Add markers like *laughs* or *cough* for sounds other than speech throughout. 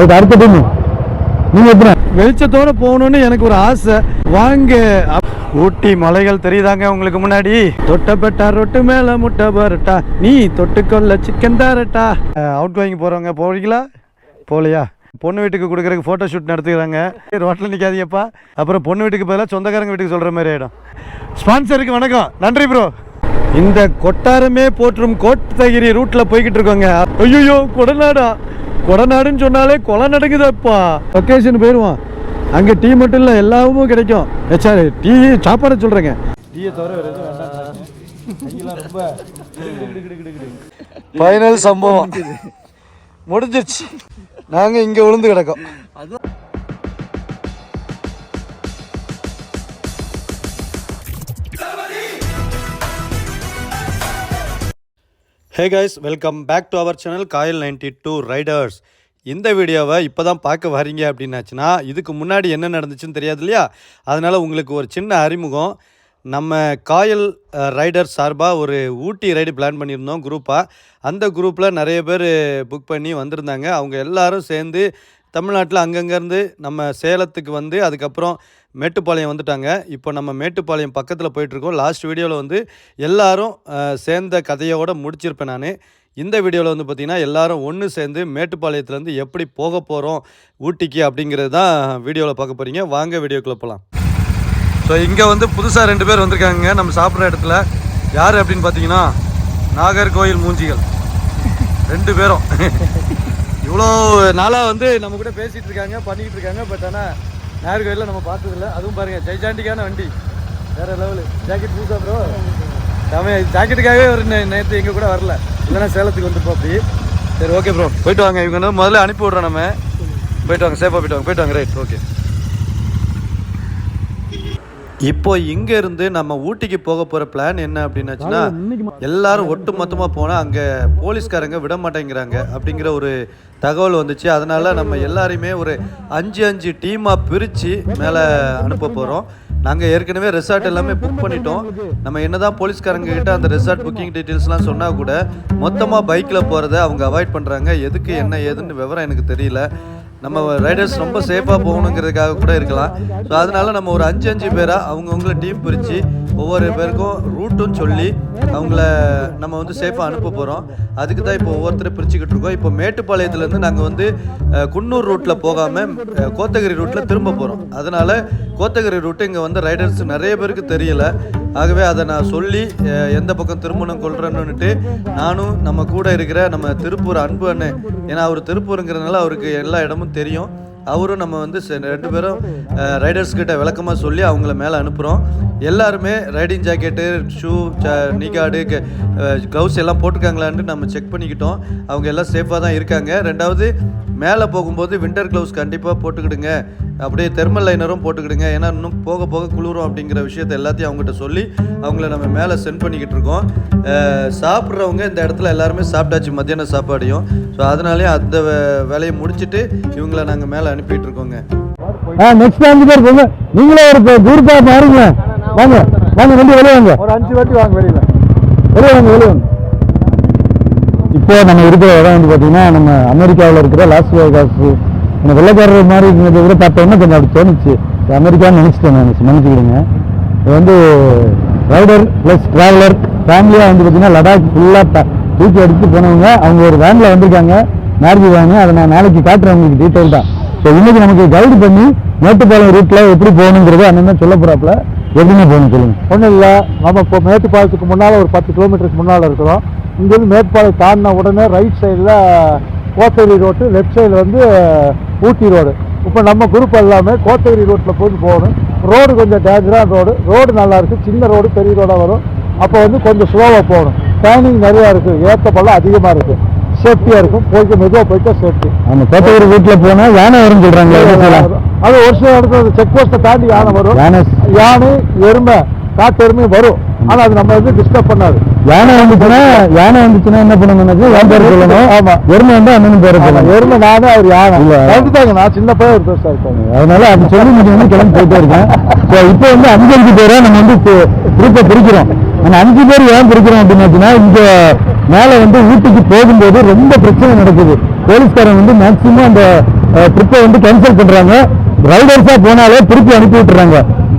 அதுக்கு அடுத்த டீம் நீங்க எப்படி வெளிச்சத்தோட போகணும்னு எனக்கு ஒரு ஆசை. வாங்க. ஊட்டி மலைகள் தெரியுதாங்க உங்களுக்கு முன்னாடி? தொட்டப்பட்டா ரொட்டு மேல முட்டை பரட்டா. நீ தொட்டுக்கொள்ள சிக்கன் தரட்டா அவுட் கோயிங் போறவங்க போறீங்களா? போகலையா பொண்ணு வீட்டுக்கு கொடுக்குறதுக்கு ஃபோட்டோ ஷூட் நடத்துக்கிறாங்க ரோட்டில் நிற்காதீங்கப்பா அப்புறம் பொண்ணு வீட்டுக்கு பதிலாக சொந்தக்காரங்க வீட்டுக்கு சொல்கிற மாதிரி ஆகிடும் ஸ்பான்சருக்கு வணக்கம். நன்றி ப்ரோ இந்த கொட்டாரமே போற்றும் கோத்தகிரி ரூட்ல போய்கிட்டு இருக்கோங்க. ஐயோ கொடநாடா. கொடநாடுன்னு சொன்னாலே கொலை நடக்குதப்பா. லொக்கேஷன் போயிடுவோம் அங்கே டீ மட்டும் இல்லை எல்லாமும் கிடைக்கும். சார் டீ சாப்பாடு சொல்கிறேங்க டீயை தவிர ரொம்ப ஃபைனல் சம்பவம். முடிஞ்சிருச்சு. நாங்கள் இங்கே விழுந்து கிடக்கோம். Hey guys welcome back to our channel Kayal ninety two riders இந்த வீடியோவை இப்போ தான் பார்க்க வரீங்க அப்படின்னாச்சுன்னா இதுக்கு முன்னாடி என்ன நடந்துச்சுன்னு தெரியாது இல்லையா? அதனால் உங்களுக்கு ஒரு சின்ன அறிமுகம். நம்ம காயல் ரைடர் சார்பாக ஒரு ஊட்டி ரைடு பிளான் பண்ணியிருந்தோம் குரூப்பாக அந்த குரூப்பில் நிறைய பேர் புக் பண்ணி வந்திருந்தாங்க. அவங்க எல்லாரும் சேர்ந்து தமிழ்நாட்டில் அங்கங்கேருந்து நம்ம சேலத்துக்கு வந்து அதுக்கப்புறம் மேட்டுப்பாளையம் வந்துட்டாங்க. இப்போ நம்ம மேட்டுப்பாளையம் பக்கத்தில் போயிட்டுருக்கோம். லாஸ்ட் வீடியோவில் வந்து எல்லாரும் சேர்ந்த கதையோடு முடிச்சிருப்பேன் நான். இந்த வீடியோவில் வந்து பார்த்திங்கன்னா எல்லாரும் ஒன்று சேர்ந்து மேட்டுப்பாளையத்துலேருந்து எப்படி போக போகிறோம் ஊட்டிக்கு அப்படிங்கிறது தான் வீடியோவில் பார்க்க போகிறீங்க வாங்க வீடியோக்குள்ளே போகலாம் ஸோ இங்கே வந்து புதுசாக ரெண்டு பேர் வந்திருக்காங்க. நம்ம சாப்பிட்ற இடத்துல யார் அப்படின்னு பார்த்தீங்கன்னா நாகர்கோயில் மூஞ்சிகள். ரெண்டு பேரும். இவ்வளோ நாளாக வந்து நம்ம கூட பேசிகிட்டு இருக்காங்க பண்ணிக்கிட்டு இருக்காங்க பட் ஆனால் நாகர்கோயிலில் நம்ம பார்த்ததில்ல. அதுவும் பாருங்கள் ஜெய்ஜாண்டிக்கான வண்டி. வேறு லெவலு. ஜாக்கெட் புதுசாக ப்ரோ நம்ம ஜாக்கெட்டுக்காகவே ஒரு நேற்று எங்கள் கூட வரல. இல்லைன்னா சேலத்துக்கு வந்துருப்போம் அப்படி. சரி ஓகே ப்ரோ போயிட்டு வாங்க. இவங்க வந்து முதல்ல அனுப்பி விட்றோம் நம்ம. போயிட்டு வாங்க சேஃபாக போயிட்டு வாங்க. போயிட்டு வாங்க ரைட் ஓகே இப்போ இங்க இருந்து நம்ம ஊட்டிக்கு போக போற பிளான் என்ன அப்படின்னாச்சுன்னா எல்லாரும் ஒட்டு மொத்தமா போனா அங்க போலீஸ்காரங்க விட மாட்டேங்கிறாங்க அப்படிங்கிற ஒரு தகவல் வந்துச்சு. அதனால நம்ம எல்லாரையுமே ஒரு அஞ்சு அஞ்சு டீமா பிரிச்சு மேல அனுப்ப போறோம். நாங்க ஏற்கனவே ரெசார்ட் எல்லாமே புக் பண்ணிட்டோம். நம்ம என்னதான் போலீஸ்காரங்க கிட்ட அந்த ரெசார்ட் புக்கிங் டீட்டெயில்ஸ்லாம் சொன்னா கூட மொத்தமா பைக்ல போறதை அவங்க அவாய்ட் பண்றாங்க. எதுக்கு என்ன ஏதுன்னு விவரம் எனக்கு தெரியல. நம்ம ரைடர்ஸ் ரொம்ப சேஃபாக போகணுங்கிறதுக்காக கூட இருக்கலாம். ஸோ அதனால நம்ம ஒரு அஞ்சு அஞ்சு பேராக அவங்கவுங்கள டீம் பிரித்து ஒவ்வொரு பேருக்கும் ரூட்டும் சொல்லி அவங்கள நம்ம வந்து சேஃபாக அனுப்ப போகிறோம் அதுக்கு தான் இப்போ ஒவ்வொருத்தரை பிரிச்சுக்கிட்டு இருக்கோம். இப்போ மேட்டுப்பாளையத்துலேருந்து நாங்கள் வந்து குன்னூர் ரூட்டில் போகாமல் கோத்தகிரி ரூட்டில் திரும்ப போகிறோம் அதனால் கோத்தகிரி ரூட்டு இங்கே வந்து ரைடர்ஸ் நிறைய பேருக்கு தெரியல. ஆகவே அதை நான் சொல்லி எந்த பக்கம் திருமணம் கொள்றேன்னுட்டு நானும் நம்ம கூட இருக்கிற நம்ம திருப்பூர் அன்பு அண்ணன். ஏன்னா அவர் திருப்பூருங்கிறதுனால அவருக்கு எல்லா இடமும் தெரியும். அவரும் நம்ம வந்து செ- ரெண்டு பேரும் ரைடர்ஸ் கிட்ட விளக்கமாக சொல்லி அவங்கள மேலே அனுப்புகிறோம் எல்லாருமே riding jacket shoe knee guard gloves எல்லாம் போட்டுருக்காங்களான்ட்டு நம்ம செக் பண்ணிக்கிட்டோம். அவங்க எல்லாம் சேஃபாக தான் இருக்காங்க. ரெண்டாவது மேலே போகும்போது வின்டர் க்ளவுஸ் கண்டிப்பாக போட்டுக்கிடுங்க. அப்படியே தெர்மல் லைனரும் போட்டுக்கிடுங்க. ஏன்னா இன்னும் போக போக குளிரும் அப்படிங்கிற விஷயத்த எல்லாத்தையும் அவங்ககிட்ட சொல்லி அவங்கள நம்ம மேலே சென்ட் பண்ணிக்கிட்டு இருக்கோம். சாப்பிட்றவங்க இந்த இடத்துல எல்லாருமே சாப்பிட்டாச்சு மத்தியான சாப்பாடையும். ஸோ அதனாலேயே அந்த வேலையை முடிச்சுட்டு இவங்கள நாங்கள் மேலே அனுப்பிட்டு இருக்கோங்க ஆ நெக்ஸ்ட் அஞ்சு பேர் போங்க நீங்களே ஒரு குரூப்பா மாறுங்க வாங்க வாங்க ரெண்டு வெளியே வாங்க. ஒரு அஞ்சு வாட்டி வாங்க வெளியில். வெளியே வாங்க வெளியே வாங்க. இப்போ நம்ம இருக்கிற இடம் வந்து பார்த்தீங்கன்னா நம்ம அமெரிக்காவில் இருக்கிற லாஸ் வேகாஸ் இந்த வெள்ளக்காரர் மாதிரி இருந்ததை விட பார்த்தோன்னா கொஞ்சம் அப்படி தோணுச்சு. அமெரிக்கான்னு நினச்சிட்டேன் நான் மன்னிச்சுக்கிடுங்க. இது வந்து ரைடர் ப்ளஸ் ட்ராவலர் ஃபேமிலியாக வந்து பார்த்தீங்கன்னா லடாக் ஃபுல்லாக தூக்கி அடித்து போனவங்க. அவங்க ஒரு வேனில் வந்திருக்காங்க. மேரேஜ் வாங்க அதை நான் நாளைக்கு காட்டுறேன் உங்களுக்கு டீட்டெயில் தான் ஸோ இன்னைக்கு நமக்கு கைடு பண்ணி மேட்டுப்பாளையம் ரூட்டில் எப்படி போகணுங்கிறது அண்ணன் சொல்ல போகிறாப்புல எப்படிங்க போகணும் சொல்லுங்கள் ஒன்றும் இல்லை. நம்ம இப்போ மேட்டுப்பாளையத்துக்கு முன்னால் ஒரு பத்து கிலோமீட்டருக்கு முன்னால் இருக்கிறோம். இங்கேருந்து மேட்டுப்பாளையம் தாண்டின உடனே ரைட் சைடில் கோத்தகிரி ரோட்டு லெஃப்ட் சைடில் வந்து ஊட்டி ரோடு இப்போ நம்ம குரூப் எல்லாமே கோத்தகிரி ரோட்டில் போய் போகணும். ரோடு கொஞ்சம் டேஞ்சரான ரோடு ரோடு நல்லாயிருக்கு சின்ன ரோடு பெரிய ரோடாக வரும். அப்போ வந்து கொஞ்சம் ஸ்லோவாக போகணும். டேர்னிங் நிறையா இருக்குது ஏற்ற பள்ளம் அதிகமாக இருக்குது சேஃப்டியாக இருக்கும். போய்க்க மெதுவாக போய்க்க சேஃப்டி. நம்ம கோத்தகிரி ரூட்டில் போனால் யானை வரும்னு சொல்கிறாங்களே அது ஒரு சில இடத்துல செக் போஸ்ட்டை தாண்டி யானை வரும். யானை. யானை எருமை காட்டு எருமை வரும். ஆனா அது நம்ம வந்து டிஸ்டர்ப் பண்ணாது. யானை வந்துச்சுன்னா யானை வந்துச்சுன்னா என்ன பண்ணணும்னாக்கா என் பேர் சொல்லணும்? ஆமா. எருமை வந்து அண்ணன் பேர் சொல்லணும். எருமை நானே அவர் யானை. இல்ல. கண்டிப்பாங்க நான் சின்ன பையன் ஒரு பெருசா இருப்பாங்க அதனால அது சொல்லி நீங்க வந்து கிளம்பி போயிட்டே இருக்கேன். ஸோ இப்போ வந்து அஞ்சு அஞ்சு பேரை நம்ம வந்து குரூப்பை பிரிக்கிறோம். அந்த அஞ்சு பேர் ஏன் பிரிக்கிறோம் அப்படின்னாச்சுன்னா இங்க மேலே வந்து ஊட்டிக்கு போகும்போது ரொம்ப பிரச்சனை நடக்குது. போலீஸ்காரன் வந்து மேக்சிமம் அந்த ட்ரிப்பை வந்து கேன்சல் பண்ணுறாங்க ரைடர்ஸா போனாலே திருப்பி அனுப்பி விட்டுறாங்க.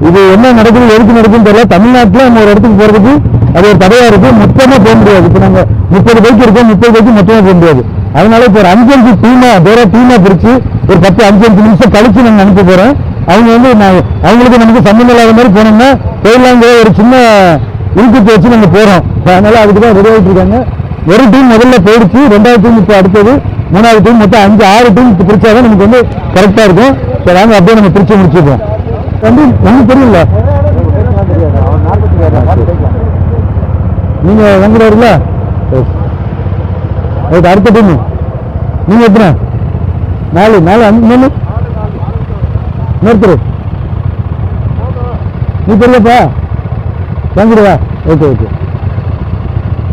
இது என்ன நடக்குது எதுக்கு நடக்குதுன்னு தெரியல. தமிழ்நாட்டில் நம்ம ஒரு இடத்துக்கு போகிறதுக்கு அது ஒரு தடையாக இருக்குது மொத்தமாக போக முடியாது. இப்போ நாங்கள் முப்பது பைக் இருக்கோம். முப்பது பைக்கு மொத்தமாக போக முடியாது. அதனால இப்போ ஒரு அஞ்சு அஞ்சு டீமா வேற டீமாக பிரித்து ஒரு பத்து அஞ்சு அஞ்சு நிமிஷம் கழித்து நாங்கள் அனுப்ப போகிறோம் அவங்க வந்து நான் அவங்களுக்கு நமக்கு சம்மந்தம் இல்லாத மாதிரி போனோம்னா போயிடலாங்கிற ஒரு சின்ன இழுக்கத்தை வச்சு நாங்கள் போகிறோம் அதனால அதுக்கு தான் ரெடி ஆகிட்டு இருக்காங்க. ஒரு டீம் முதல்ல போயிடுச்சு ரெண்டாவது டீம் இப்போ அடுத்தது மூணாவது டீம் மொத்தம் அஞ்சு ஆறு டீம் பிரிச்சாதான் நமக்கு வந்து கரெக்டாக இருக்கும். சரி வாங்க அப்படியே நம்ம பிரிச்சு முடிச்சுப்போம். வந்து ஒன்றும் தெரியல நீங்கள் வந்துடுவாருல்ல ரைட் அடுத்த டீம் நீங்க எத்தனை? நாலு நாலு அஞ்சு மூணு. இன்னொருத்தர். நீ தெரியலப்பா? வந்துடுவா ஓகே ஓகே.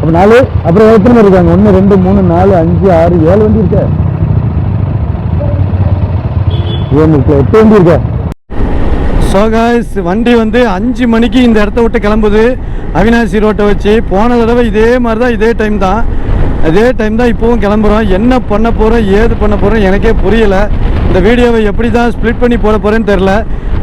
அப்போ நாலு அப்புறம் எத்தனை பேர் இருக்காங்க? ஒன்று ரெண்டு மூணு நாலு அஞ்சு ஆறு ஏழு வண்டி இருக்கா? ஏழு எட்டு வண்டி இருக்கா? ஸோ காய்ஸ் வண்டி வந்து அஞ்சு மணிக்கு இந்த இடத்த விட்டு கிளம்புது. அவினாசி ரோட்டை வச்சு போன தடவை இதே மாதிரி தான் இதே டைம் தான். அதே டைம் தான் இப்போவும் கிளம்புறோம். என்ன பண்ண போகிறோம் ஏது பண்ண போகிறோம் எனக்கே புரியலை. இந்த வீடியோவை எப்படி தான் ஸ்ப்ளிட் பண்ணி போட போகிறேன்னு தெரில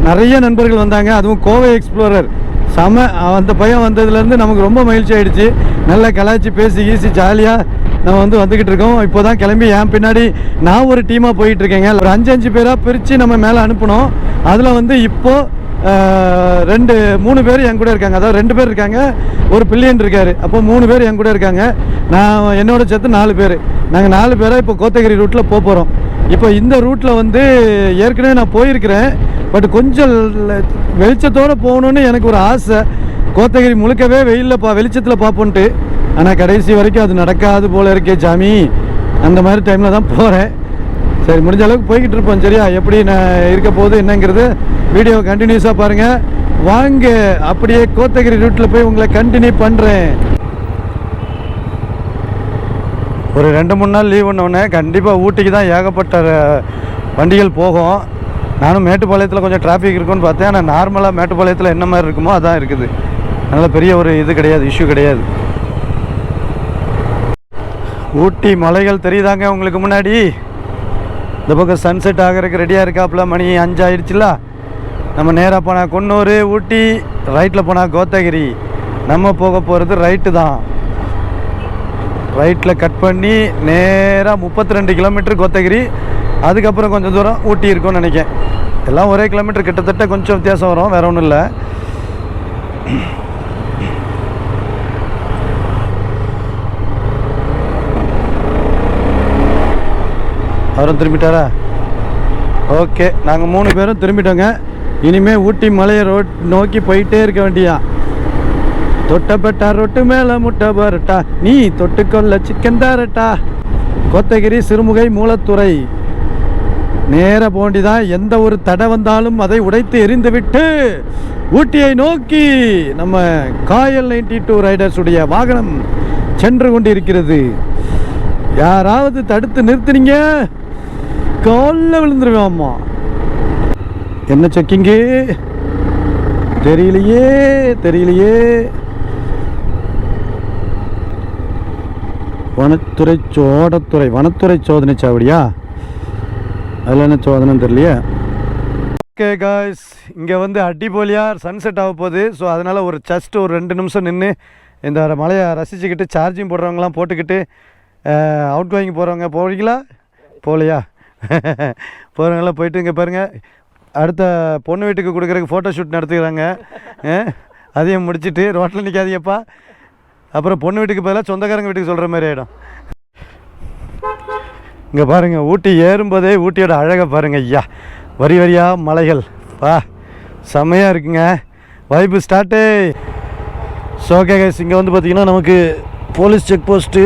நிறைய நண்பர்கள் வந்தாங்க. அதுவும் கோவை எக்ஸ்ப்ளோரர் செம அந்த பையன் வந்ததுலேருந்து நமக்கு ரொம்ப மகிழ்ச்சி ஆகிடுச்சு நல்லா கலாய்ச்சி பேசி ஈசி ஜாலியாக நம்ம வந்து வந்துக்கிட்டு இருக்கோம். இப்போ தான் கிளம்பி என் பின்னாடி நான் ஒரு டீமாக போயிட்டு இருக்கேங்க ஒரு அஞ்சு அஞ்சு பேராக பிரித்து நம்ம மேலே அனுப்பணும் அதில் வந்து இப்போது ரெண்டு மூணு பேர் என் கூட இருக்காங்க. அதாவது ரெண்டு பேர் இருக்காங்க. ஒரு பில்லியன் இருக்கார். அப்போ மூணு பேர் என் கூட இருக்காங்க. நான் என்னோட சேர்த்து நாலு பேர். நாங்கள் நாலு பேராக இப்போ கோத்தகிரி ரூட்டில் போக போகிறோம் இப்போ இந்த ரூட்டில் வந்து ஏற்கனவே நான் போயிருக்கிறேன். பட் கொஞ்சம் வெளிச்சத்தோடு போகணுன்னு எனக்கு ஒரு ஆசை. கோத்தகிரி முழுக்கவே வெயிலில் பா வெளிச்சத்தில் பார்ப்போன்ட்டு. ஆனால் கடைசி வரைக்கும் அது நடக்காது போல இருக்கே ஜாமி. அந்த மாதிரி டைமில் தான் போகிறேன் சரி முடிஞ்ச அளவுக்கு போய்கிட்டு இருப்போம் சரியா? எப்படி நான் இருக்க போகுது என்னங்கிறது வீடியோ கண்டினியூஸாக பாருங்கள் வாங்க அப்படியே கோத்தகிரி ரூட்டில் போய் உங்களை கண்டினியூ பண்ணுறேன் ஒரு ரெண்டு மூணு நாள் லீவுன்னொடனே கண்டிப்பாக ஊட்டிக்கு தான் ஏகப்பட்ட வண்டிகள் போகும். நானும் மேட்டுப்பாளையத்தில் கொஞ்சம் டிராஃபிக் இருக்குன்னு பார்த்தேன். ஆனால் நார்மலாக மேட்டுப்பாளையத்தில் என்ன மாதிரி இருக்குமோ அதான் இருக்குது. அதனால் பெரிய ஒரு இது கிடையாது இஷ்யூ கிடையாது. ஊட்டி மலைகள் தெரியுதாங்க உங்களுக்கு முன்னாடி? இந்த பக்கம் சன்செட் ஆகிறதுக்கு ரெடியாக இருக்காப்புல மணி அஞ்சு ஆயிடுச்சுல? நம்ம நேராக போனால் குன்னூர் ஊட்டி ரைட்டில் போனால் கோத்தகிரி. நம்ம போக போகிறது ரைட்டு தான். ரைட்டில் கட் பண்ணி நேராக முப்பத்தி ரெண்டு கிலோமீட்டர் கோத்தகிரி. அதுக்கப்புறம் கொஞ்சம் தூரம் ஊட்டி இருக்கும்னு நினைக்கிறேன். எல்லாம் ஒரே கிலோமீட்டர் கிட்டத்தட்ட கொஞ்சம் வித்தியாசம் வரும் வேற ஒன்றும் இல்லை. அவரும் திரும்பிட்டாரா? ஓகே நாங்கள் மூணு பேரும் திரும்பிட்டோங்க. இனிமேல் ஊட்டி மலையை ரோட் நோக்கி போயிட்டே இருக்க வேண்டியா தொட்டப்பட்டா ரொட்டு மேலே முட்டை பரட்டா. நீ தொட்டுக்கொள்ள சிக்கன் தாரட்டா கோத்தகிரி சிறுமுகை மூலத்துறை. நேர போண்டிதான் எந்த ஒரு தடை வந்தாலும் அதை உடைத்து எரிந்துவிட்டு ஊட்டியை நோக்கி நம்ம காயல் நைன்டி டூ ரைடர்ஸ் உடைய வாகனம் சென்று கொண்டிருக்கிறது. யாராவது தடுத்து நிறுத்துனீங்க? காலில் விழுந்துருவேம்மா. என்ன செக்கிங்கு தெரியலையே தெரியலையே. வனத்துறை சோடத்துறை வனத்துறை சோதனை சாவடியா? அதில் என்ன சோதனைன்னு தெரியலையே. ஓகே காய்ஸ் இங்கே வந்து அடிபோலியாக சன்செட் ஆக போகுது. ஸோ அதனால் ஒரு ஜஸ்ட் ஒரு ரெண்டு நிமிஷம் நின்று இந்த மலையை ரசிச்சுக்கிட்டு சார்ஜிங் போடுறவங்களாம் போட்டுக்கிட்டு அவுட் கோயிங் போகிறவங்க போகிறீங்களா போகலையா *laughs* போகிறவங்களாம் போயிட்டு இங்கே பாருங்கள் அடுத்த பொண்ணு வீட்டுக்கு கொடுக்குறக்கு ஃபோட்டோ ஷூட் நடத்துக்கிறாங்க அதையும் முடிச்சுட்டு ரோட்டில் நிற்காதீங்கப்பா அப்புறம் பொண்ணு வீட்டுக்கு பதிலாக சொந்தக்காரங்க வீட்டுக்கு சொல்கிற மாதிரி ஆகிடும் இங்கே பாருங்கள் ஊட்டி ஏறும்போதே ஊட்டியோட அழகை பாருங்கள் ஐயா. வரி வரியாக மலைகள். பா செம்மையாக இருக்குங்க. வைப்பு ஸ்டார்ட்டு ஸோ கைஸ் இங்கே வந்து பார்த்தீங்கன்னா நமக்கு போலீஸ் செக் போஸ்ட்டு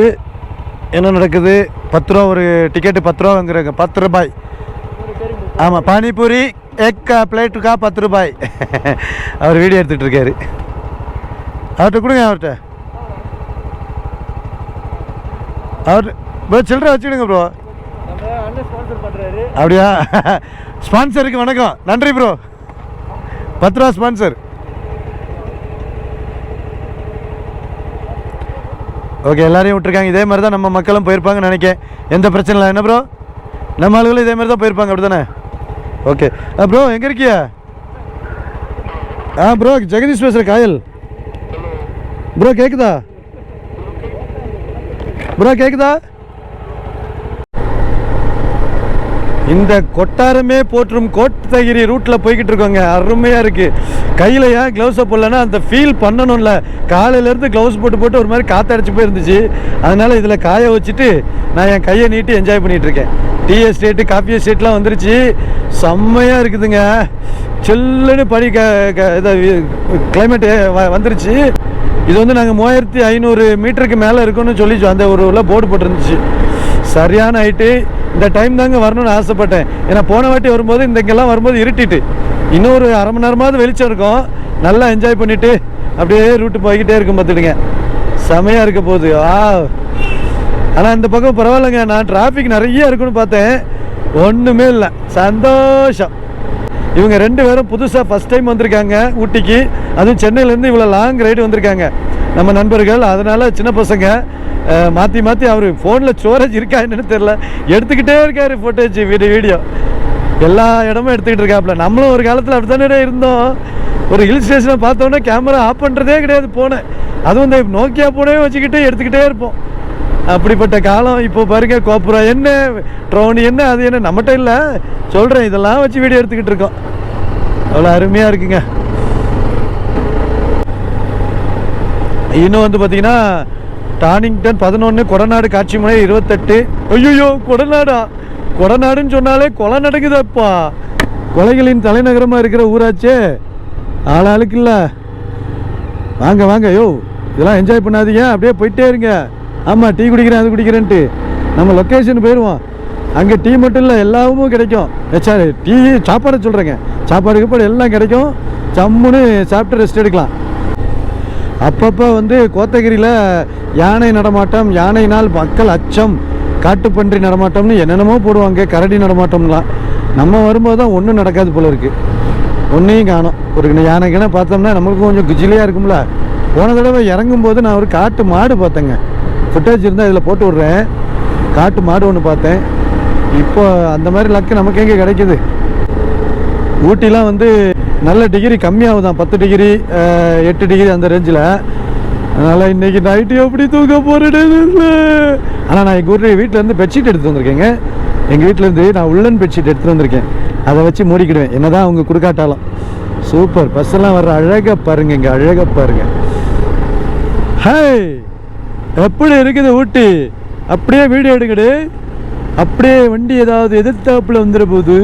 என்ன நடக்குது? பத்து ரூபா ஒரு டிக்கெட்டு பத்து ரூபா வாங்குறாங்க பத்து ரூபாய். ஆமாம் பானிபூரி எக் பிளேட்டுக்கா பத்து ரூபாய். அவர் வீடியோ எடுத்துகிட்டு இருக்காரு. அவர்கிட்ட கொடுங்க அவர்கிட்ட. அவர் ப்ரோ சில்லறை வச்சுடுங்க ப்ரோ அப்படியா? *laughs* ஸ்பான்சருக்கு வணக்கம். நன்றி ப்ரோ பத்து ரூபா ஸ்பான்சர் ஓகே எல்லாரையும் விட்டுருக்காங்க. இதே மாதிரி தான் நம்ம மக்களும் போயிருப்பாங்கன்னு நினைக்கேன் எந்த பிரச்சனை இல்லை. என்ன ப்ரோ நம்ம ஆளுகளும் இதே மாதிரி தான் போயிருப்பாங்க. அப்படி தானே ஓகே ப்ரோ எங்கே இருக்கியா? ஆ ப்ரோ ஜெகதீஷ் பேசுகிற காயல். ப்ரோ கேட்குதா ப்ரோ கேட்குதா இந்த கொட்டாரமே போற்றும் கோட்டகிரி ரூட்டில் போய்கிட்டு இருக்கோங்க. அருமையாக இருக்குது கையில் ஏன் க்ளவுஸை போடலன்னா அந்த ஃபீல் பண்ணணும்ல. காலையிலேருந்து க்ளவுஸ் போட்டு போட்டு ஒரு மாதிரி காற்றடிச்சு போயிருந்துச்சு. அதனால் இதில் காய வச்சுட்டு நான் என் கையை நீட்டி என்ஜாய் பண்ணிகிட்ருக்கேன் டீ எஸ்டேட்டு காஃபி எஸ்டேட்லாம் வந்துருச்சு. செம்மையாக இருக்குதுங்க. சில்லுன்னு பனி க க- இதை கிளைமேட்டு வந்துருச்சு. இது வந்து நாங்கள் மூவாயிரத்தி ஐநூறு மீட்டருக்கு மேலே இருக்குன்னு சொல்லி அந்த ஒரு உள்ள போர்டு போட்டிருந்துச்சு. சரியான ஹைட்டு இந்த டைம் தாங்க வரணும்னு ஆசைப்பட்டேன். ஏன்னா போன வாட்டி வரும்போது இந்தங்கெல்லாம் வரும்போது இருட்டிட்டு. இன்னும் ஒரு அரை மணி நேரமாவது வெளிச்சம் இருக்கும். நல்லா என்ஜாய் பண்ணிட்டு அப்படியே ரூட்டு போய்கிட்டே இருக்கும் பார்த்துடுங்க செமையாக இருக்க போகுது. ஆ ஆனால் இந்த பக்கம் பரவாயில்லைங்க. நான் டிராஃபிக் நிறைய இருக்குன்னு பார்த்தேன். ஒன்றுமே இல்லை. சந்தோஷம். இவங்க ரெண்டு பேரும் புதுசாக ஃபஸ்ட் டைம் வந்திருக்காங்க ஊட்டிக்கு. அதுவும் சென்னையிலேருந்து இவ்வளோ லாங் ரைடு வந்திருக்காங்க. நம்ம நண்பர்கள் அதனால் சின்ன பசங்க மாற்றி மாற்றி அவர் ஃபோனில் ஸ்டோரேஜ் இருக்கா என்னன்னு தெரில எடுத்துக்கிட்டே இருக்காரு ஃபோட்டேஜ் வீடியோ வீடியோ. எல்லா இடமும் எடுத்துக்கிட்டு இருக்காப்புல. நம்மளும் ஒரு காலத்தில் அப்படி தானே இருந்தோம். ஒரு ஹில் ஸ்டேஷனை பார்த்தோன்னே கேமரா ஆஃப் பண்ணுறதே கிடையாது போனேன் அதுவும் இந்த நோக்கியா போனே வச்சுக்கிட்டு எடுத்துக்கிட்டே இருப்போம். அப்படிப்பட்ட காலம் இப்போ பாருங்க கோப்புரம் என்ன? ட்ரோனி என்ன? அது என்ன? நம்மகிட்ட இல்லை. சொல்கிறேன் இதெல்லாம் வச்சு வீடியோ எடுத்துக்கிட்டு இருக்கோம். அவ்வளோ அருமையாக இருக்குங்க. இன்னும் வந்து பார்த்தீங்கன்னா டானிங்டன் பதினொன்று கொடநாடு காட்சி முறை இருபத்தெட்டு. ஐயோ கொடநாடா? கொடநாடுன்னு சொன்னாலே கொலை நடக்குதப்பா. கொலைகளின் தலைநகரமாக இருக்கிற ஊராச்சே. ஆளாளுக்கு இல்லை. வாங்க வாங்க யோ இதெல்லாம் என்ஜாய் பண்ணாதீங்க. அப்படியே போயிட்டே இருங்க. ஆமாம் டீ குடிக்கிறேன் அது குடிக்கிறேன்ட்டு. நம்ம லொக்கேஷன் போயிடுவோம் அங்கே டீ மட்டும் இல்லை எல்லாமும் கிடைக்கும். சாரி டீ சாப்பாடு சொல்கிறேங்க சாப்பாடு கீப்பாடு எல்லாம் கிடைக்கும். சம்முன்னு சாப்பிட்டு ரெஸ்ட் எடுக்கலாம். அப்பப்போ வந்து கோத்தகிரியில் யானை நடமாட்டம் யானையினால் மக்கள் அச்சம் காட்டுப்பன்றி நடமாட்டம்னு என்னென்னமோ போடுவாங்க கரடி நடமாட்டம்லாம். நம்ம வரும்போது தான் ஒன்றும் நடக்காது போல இருக்குது ஒன்றையும் காணும். ஒரு யானைக்கின பார்த்தோம்னா நம்மளுக்கு கொஞ்சம் குஜிலியாக இருக்கும்ல. போன தடவை இறங்கும்போது நான் ஒரு காட்டு மாடு பார்த்தேங்க. ஃபுட்டேஜ் இருந்தால் இதில் போட்டு விட்றேன். காட்டு மாடு ஒன்று பார்த்தேன். இப்போ அந்த மாதிரி லக்கு நமக்கு எங்கே கிடைக்குது? ஊட்டிலாம் வந்து நல்ல டிகிரி கம்மியாகுதான். பத்து டிகிரி எட்டு டிகிரி அந்த ரேஞ்சில் அதனால் இன்னைக்கு நைட்டு எப்படி தூங்க போகிறேன்னு ஆனால் நான் எங்கள் ஊரில் வீட்டிலேருந்து பெட்ஷீட் எடுத்து வந்திருக்கேங்க. எங்கள் வீட்டிலேருந்து நான் உள்ளன் பெட்ஷீட் எடுத்து வந்திருக்கேன். அதை வச்சு மூடிக்கிடுவேன். என்னதான் அவங்க கொடுக்காட்டாலும். சூப்பர் பஸ்ஸெல்லாம் வர்ற அழகாக பாருங்க இங்கே. அழகாக பாருங்க. ஹாய் எப்படி இருக்குது ஊட்டி? அப்படியே வீடியோ எடுக்கடு. அப்படியே வண்டி ஏதாவது எதிர்த்தாப்புல வந்துட போகுது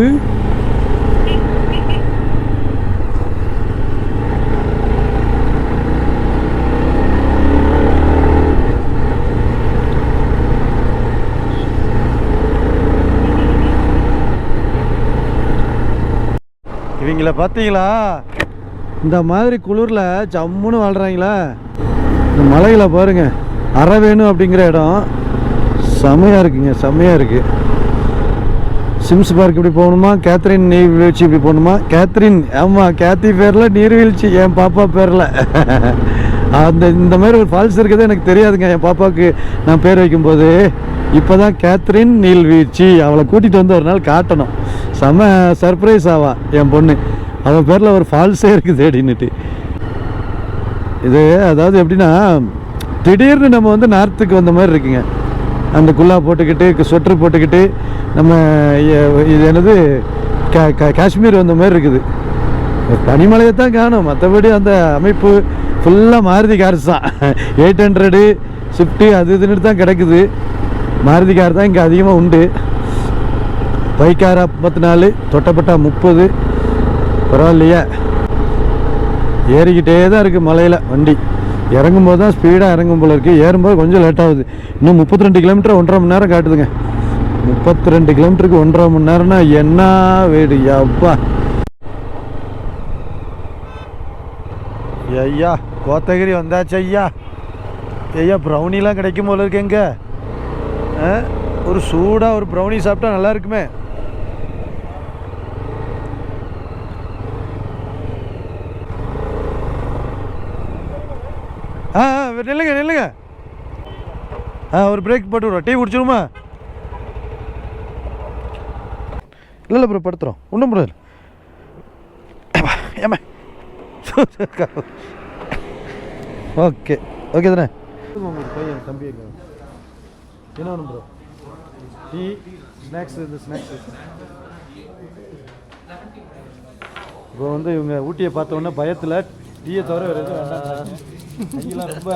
இவங்கள பார்த்தீங்களா? இந்த மாதிரி குளிரில் ஜம்முன்னு வாழ்கிறாங்களா இந்த மலைகளை பாருங்க. அரவேணு அப்படிங்கிற இடம் செமையாக இருக்குங்க செம்மையாக இருக்குது சிம்ஸ் பார்க் இப்படி போகணுமா? கேத்ரின் நீர்வீழ்ச்சி இப்படி போகணுமா? கேத்ரின் ஆமாம் கேத்தி பேரில் நீர்வீழ்ச்சி என் பாப்பா பேரில். அந்த இந்த மாதிரி ஒரு ஃபால்ஸ் இருக்கிறது எனக்கு தெரியாதுங்க. என் பாப்பாவுக்கு நான் பேர் வைக்கும்போது இப்போ தான் கேத்ரின் நீர்வீழ்ச்சி அவளை கூட்டிகிட்டு வந்து ஒரு நாள் காட்டணும். செம சர்ப்ரைஸ் ஆவா என் பொண்ணு. அவன் பேரில் ஒரு ஃபால்ஸே இருக்குது அப்படின்னுட்டு இது அதாவது எப்படின்னா திடீர்னு நம்ம வந்து நார்த்துக்கு வந்த மாதிரி இருக்குங்க. அந்த குல்லா போட்டுக்கிட்டு ஸ்வெட்டர் போட்டுக்கிட்டு நம்ம இது என்னது காஷ்மீர் வந்த மாதிரி இருக்குது. பனிமலையை தான் காணும். மற்றபடி அந்த அமைப்பு ஃபுல்லாக மாருதி கார்ஸ் தான். எயிட் ஹண்ட்ரடு ஸ்விஃப்ட்டு அது இதுன்னு தான் கிடக்குது. மாருதி கார் தான் இங்கே அதிகமாக உண்டு. பைக்கார் ஐம்பத்தி நாலு தொட்டப்பட்டா முப்பது. பரவாயில்லையா. ஏறிக்கிட்டே தான் இருக்குது மலையில் வண்டி. இறங்கும்போது தான் ஸ்பீடாக இறங்கும் போல இருக்குது ஏறும்போது கொஞ்சம் லேட் ஆகுது. இன்னும் முப்பத்தி ரெண்டு கிலோமீட்டர் ஒன்றரை மணி நேரம் காட்டுதுங்க. முப்பத்தி ரெண்டு கிலோமீட்டருக்கு ஒன்றரை மணி நேரம்னா என்ன வீடு? அப்பா ஐயா கோத்தகிரி வந்தாச்சு ஐயா. ஐயா ப்ரௌனிலாம் கிடைக்கும் போல இருக்கு எங்க? ஆ? ஒரு சூடாக ஒரு ப்ரௌனி சாப்பிட்டா நல்லா இருக்குமே ஆ ஆ, நில்லுங்க நில்லுங்க. ஆ ஒரு பிரேக் போட்டு விடுவோம் டீ குடிச்சிருமா இல்லை இல்லை ப்ரோ படுத்துறோம். ஒன்றும் ப்ரோ ஏமா ஓகே ஓகே தானே? உங்களுக்கு பையன் தம்பி என்ன வேணும் ப்ரோ டீ ஸ்நாக்ஸ் இந்த ஸ்நாக்ஸ் இப்போ வந்து இவங்க ஊட்டியை பார்த்தோன்னே பயத்தில் டீயை தவிர வேறு எதுவும் வேண்டாம். ரொம்ப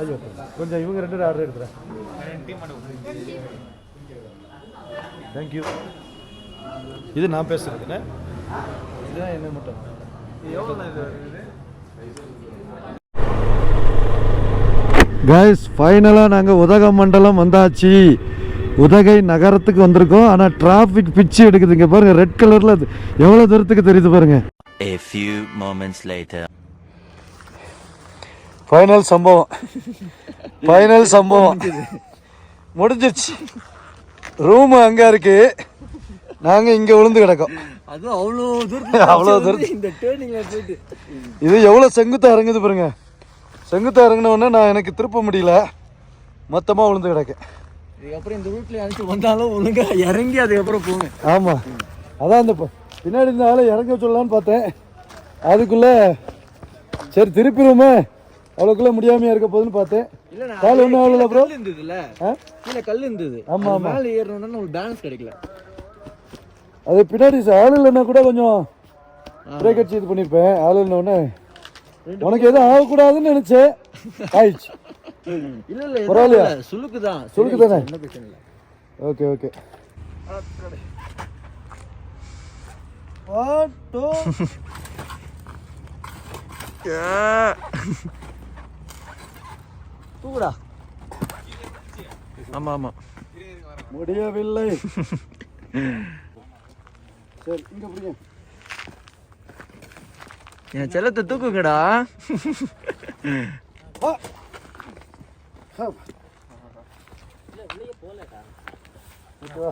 ஐயோ கொஞ்சம் இவங்க ரெண்டு ஆர்டர் எடுத்துகிறேன் தேங்க்யூ இது நான் பேசுகிறதுண்ணே இதுதான் என்ன மட்டும்? கைஸ் ஃபைனலாக நாங்கள் உதக மண்டலம் வந்தாச்சு. உதகை நகரத்துக்கு வந்திருக்கோம். ஆனால் டிராஃபிக் பிச்சு எடுக்குது இங்கே பாருங்க ரெட் கலரில் எவ்வளோ தூரத்துக்கு தெரியுது பாருங்க. A few moments later. Final சம்பவம். ஃபைனல் சம்பவம். முடிஞ்சிருச்சு ரூம் அங்கே இருக்கு. நாங்கள் இங்கே விழுந்து கிடக்கோம். அதுவும் அவ்வளோ தூரத்துல அவ்வளோ இந்த போயிட்டு. இது எவ்வளோ செங்குத்தா இறங்குது பாருங்க. செங்குத்தா இறங்கின உடனே நான் எனக்கு திருப்ப முடியல. மொத்தமாக விழுந்து கிடக்கேன். இதுக்கப்புறம் இந்த ரூட்ல யாராச்சும் வந்தாலும் ஒழுங்கா இறங்கி அதுக்கப்புறம் போங்க ஆமாம் அதான் இந்த பின்னாடி இருந்த ஆளை இறங்க சொல்லலான்னு பார்த்தேன். அதுக்குள்ளே சரி திருப்பிடுவோமே. அவ்வளோக்குள்ளே முடியாமையா இருக்க போகுதுன்னு பார்த்தேன். கால் ஒன்றும் ஆகல ப்ரோ இருந்ததுல? கீழே கல் இருந்தது. ஆமா, அது ஆமா. மேல ஏறணும்னா உங்களுக்கு பேலன்ஸ் கிடைக்கல. அது பின்னாடி ச- ஆள் இல்லைன்னா கூட கொஞ்சம் பிரேக் அடிச்சு இது பண்ணியிருப்பேன் ஆள் இல்லைன்னொன்னே உனக்கு எதுவும் ஆகக்கூடாதுன்னு நினச்சேன். ஆயிடுச்சு. இல்ல இல்ல பரவாயில்லையா? பரவாயில்ல சுளுக்கு தான். சுளுக்கு தானே? என்ன பிரச்சனை இல்ல. Okay okay. தூக்குடா ஆமா ஆமா. முடியவில்லை. சரி இங்க பிடிங்க. என் செல்லத்தை தூக்குங்கடா.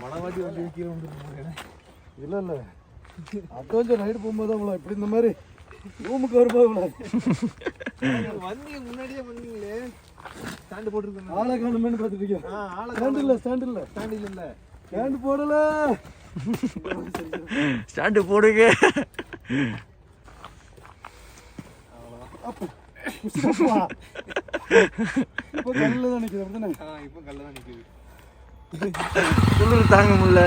மனவாட்டி வண்டி கீழே வந்துட்டு இல்லை இல்லை. அட்வென்ச்சர் ரைடு போகும்போது அவ்வளோ இப்படி இந்த மாதிரி ரூமுக்கு வரும்போது அவ்வளோ வந்தீங்க முன்னாடியே பண்ணீங்களே ஸ்டாண்டு போட்டிருக்கேன். ஆளை காணுமேனு பார்த்துருக்கேன் ஆளை ஸ்டாண்டு இல்லை ஸ்டாண்டு இல்லை. ஸ்டாண்டு இல்லை. ஸ்டாண்டு போடல. ஸ்டாண்டு போடுங்க. அப்போ. இப்போ கல்லில் தான் நிற்கிது அப்படிதானே இப்போ கல்ல தான் நிக்குது. குளிர் தாங்க முடியல.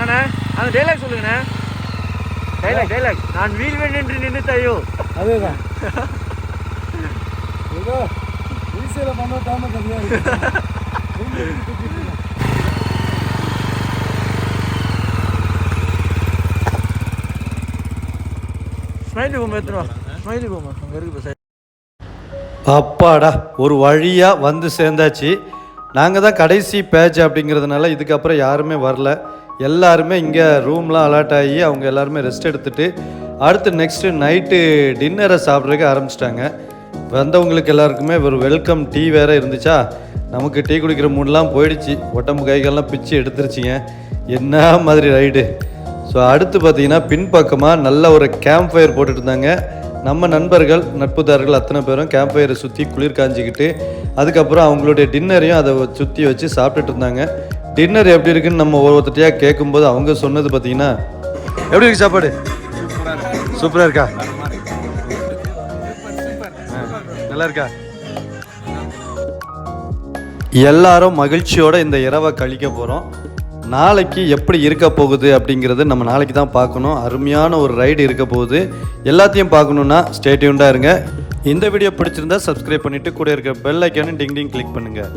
அண்ணா அந்த டைலாக் சொல்லுங்கண்ணே. டைலாக் டைலாக் நான் வீல் நின்று நின்று தையோ அதே தான் ஏதோ ஈஸியில் பண்ண தாம ஸ்மைலி பொம்மை எடுத்துருவா ஸ்மைலி பொம்மை அங்கே இருக்கு சார் அப்பாடா ஒரு வழியாக வந்து சேர்ந்தாச்சு. நாங்கள் தான் கடைசி பேட்ச் அப்படிங்கிறதுனால இதுக்கப்புறம் யாருமே வரல. எல்லாருமே இங்கே ரூம்லாம் அலாட் ஆகி அவங்க எல்லாருமே ரெஸ்ட் எடுத்துட்டு அடுத்து நெக்ஸ்ட்டு நைட்டு டின்னரை சாப்பிட்றதுக்கு ஆரம்பிச்சிட்டாங்க. வந்தவங்களுக்கு எல்லாருக்குமே ஒரு வெல்கம் டீ வேறு இருந்துச்சா? நமக்கு டீ குடிக்கிற மூடெலாம் போயிடுச்சு. உடம்பு கைகள்லாம் பிச்சு எடுத்துருச்சிங்க. என்ன மாதிரி ரைடு ஸோ அடுத்து பார்த்தீங்கன்னா பின்பக்கமாக நல்ல ஒரு கேம்ப் ஃபயர் போட்டுட்டு இருந்தாங்க நம்ம நண்பர்கள் நட்புதாரர்கள் அத்தனை பேரும் கேம்ப் ஃபயரை சுற்றி குளிர் காஞ்சிக்கிட்டு அதுக்கப்புறம் அவங்களுடைய டின்னரையும் அதை சுற்றி வச்சு சாப்பிட்டுட்டு இருந்தாங்க டின்னர் எப்படி இருக்குன்னு நம்ம ஒவ்வொருத்தையாக கேட்கும்போது அவங்க சொன்னது பார்த்தீங்கன்னா எப்படி இருக்கு சாப்பாடு? சூப்பராக இருக்கா? நல்லா இருக்கா? எல்லாரும் மகிழ்ச்சியோட இந்த இரவை கழிக்க போகிறோம் நாளைக்கு எப்படி இருக்க போகுது அப்படிங்கிறது நம்ம நாளைக்கு தான் பார்க்கணும். அருமையான ஒரு ரைடு இருக்க போகுது. எல்லாத்தையும் பார்க்கணுன்னா ஸ்டேட்யூண்டாக இருங்க. இந்த வீடியோ பிடிச்சிருந்தா சப்ஸ்கிரைப் பண்ணிவிட்டு கூட இருக்க bell icon ding ding click பண்ணுங்கள்